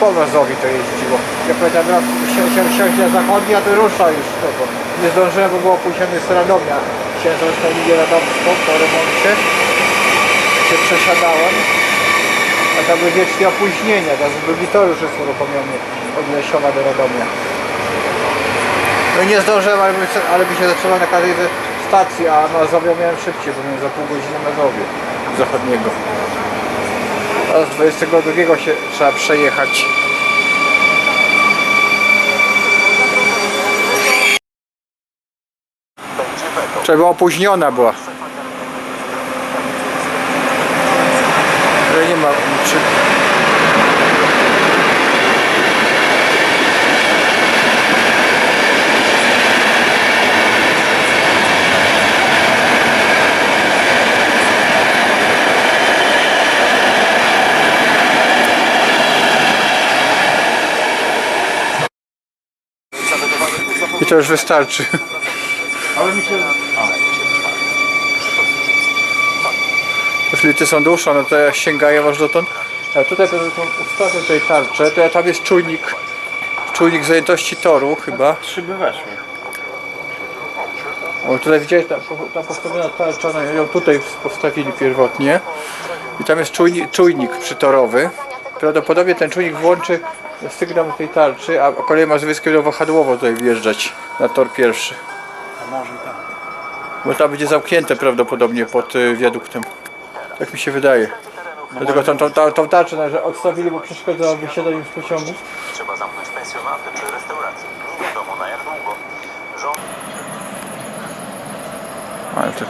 po Mazowi to jeździło. Ja pamiętam, jak si- si- siąść na zachodni, a to rusza już to, bo nie zdążyłem, bo było opóźnione z Radomia. Chciałem zrobić tą linię radomską po remoncie. Się przesiadałem. A tam były wieczne opóźnienia, teraz drugi tor już jest uruchomiony od Lesiowa do Radomia. No nie zdążyłem, ale by, ale by się zaczęła na każdej stacji, a Mazowia miałem szybciej, bo miałem za pół godziny Mazowie zachodniego. A z 22 się trzeba przejechać. Trzeba opóźniona była. Nie ma czy... I to już wystarczy. Ale mi się... Są dłuższe, no to ja sięgają aż dotąd. A tutaj to ustawię tutaj tarczę, to ja tam jest czujnik, czujnik zajętości toru chyba. Szyby weszły. O, tutaj widziałeś, tam, tam postawiona tarcza, no ją tutaj postawili pierwotnie. I tam jest czujnik, czujnik przytorowy. Prawdopodobnie ten czujnik włączy sygnał tej tarczy, a kolej mazowieckie będą wahadłowo tutaj wjeżdżać na tor pierwszy. A może i tak. Bo tam będzie zamknięte prawdopodobnie pod y, wiaduktem. Tak mi się wydaje. Dlatego tą, tą, tą, tą tarczę należy odstawili, bo przeszkadzała wysiadaniu z pociągów. Trzeba zamknąć pensjonaty czy restauracje. Nie wiadomo na jak długo. Rząd Ale to...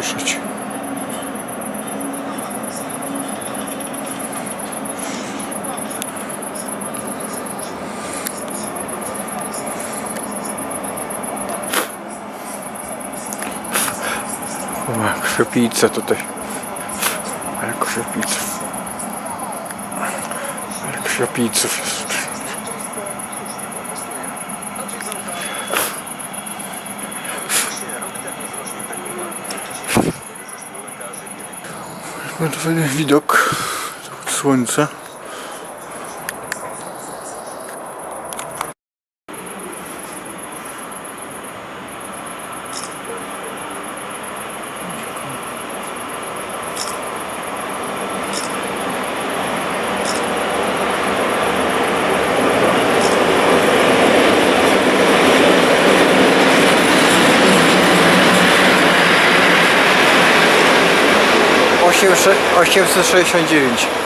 Ruszyć. O, krzepice tutaj. Ale krzepice. Ale krzepice jest. Bardzo fajny widok od 869